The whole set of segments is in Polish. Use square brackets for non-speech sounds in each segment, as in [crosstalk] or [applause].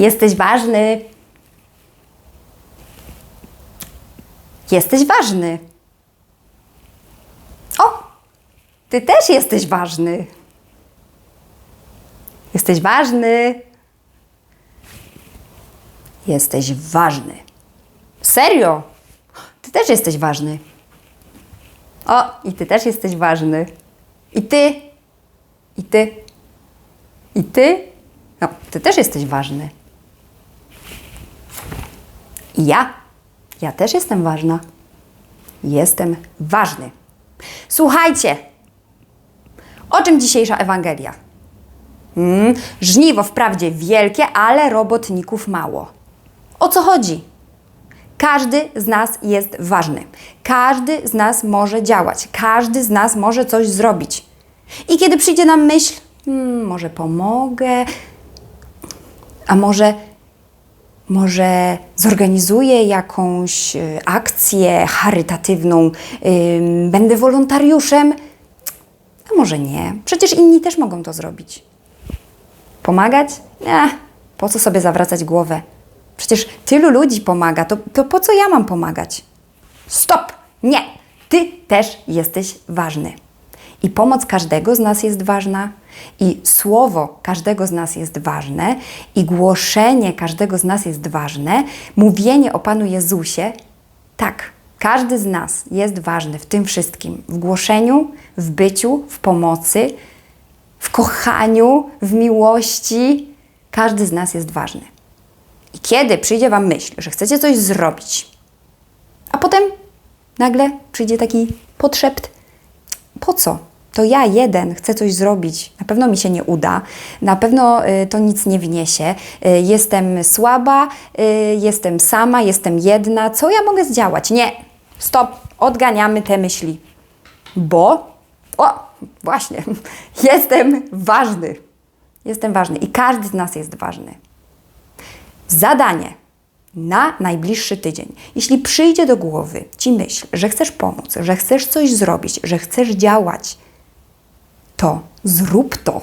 Jesteś ważny. Jesteś ważny. O! Ty też jesteś ważny. Jesteś ważny. Jesteś ważny. Serio? Ty też jesteś ważny. O, i ty też jesteś ważny. I ty. I ty. I ty. No, ty też jesteś ważny. Ja. Ja też jestem ważna. Jestem ważny. Słuchajcie. O czym dzisiejsza Ewangelia? Mm, żniwo wprawdzie wielkie, ale robotników mało. O co chodzi? Każdy z nas jest ważny. Każdy z nas może działać. Każdy z nas może coś zrobić. I kiedy przyjdzie nam myśl, hmm, może pomogę, a może, może zorganizuję jakąś y, akcję charytatywną, będę wolontariuszem, a może nie. Przecież inni też mogą to zrobić. Pomagać? Nie, po co sobie zawracać głowę? Przecież tylu ludzi pomaga, to, to po co ja mam pomagać? Stop! Nie! Ty też jesteś ważny. I pomoc każdego z nas jest ważna, i słowo każdego z nas jest ważne, i głoszenie każdego z nas jest ważne, mówienie o Panu Jezusie. Tak, każdy z nas jest ważny w tym wszystkim: w głoszeniu, w byciu, w pomocy, w kochaniu, w miłości. Każdy z nas jest ważny. I kiedy przyjdzie Wam myśl, że chcecie coś zrobić, a potem nagle przyjdzie taki podszept, po co? To ja jeden chcę coś zrobić, na pewno mi się nie uda, na pewno y, to nic nie wniesie, y, jestem słaba, y, jestem sama, jestem jedna, co ja mogę zdziałać? Nie, stop, odganiamy te myśli, bo, o, właśnie, [laughs] jestem ważny, jestem ważny i każdy z nas jest ważny. Zadanie na najbliższy tydzień. Jeśli przyjdzie do głowy ci myśl, że chcesz pomóc, że chcesz coś zrobić, że chcesz działać, to zrób to.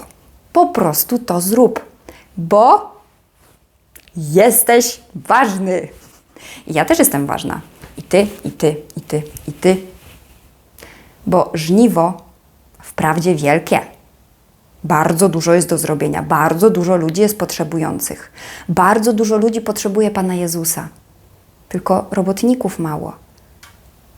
Po prostu to zrób, bo jesteś ważny. I ja też jestem ważna. I ty, i ty, i ty, i ty. Bo żniwo wprawdzie wielkie. Bardzo dużo jest do zrobienia, bardzo dużo ludzi jest potrzebujących. Bardzo dużo ludzi potrzebuje Pana Jezusa. Tylko robotników mało.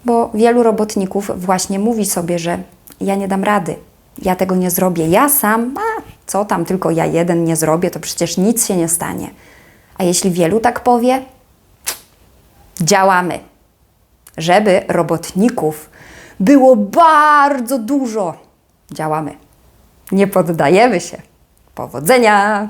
Bo wielu robotników właśnie mówi sobie, że ja nie dam rady, ja tego nie zrobię, ja sam, a co tam, tylko ja jeden nie zrobię, to przecież nic się nie stanie. A jeśli wielu tak powie, działamy, żeby robotników było bardzo dużo. Działamy. Nie poddajemy się. Powodzenia!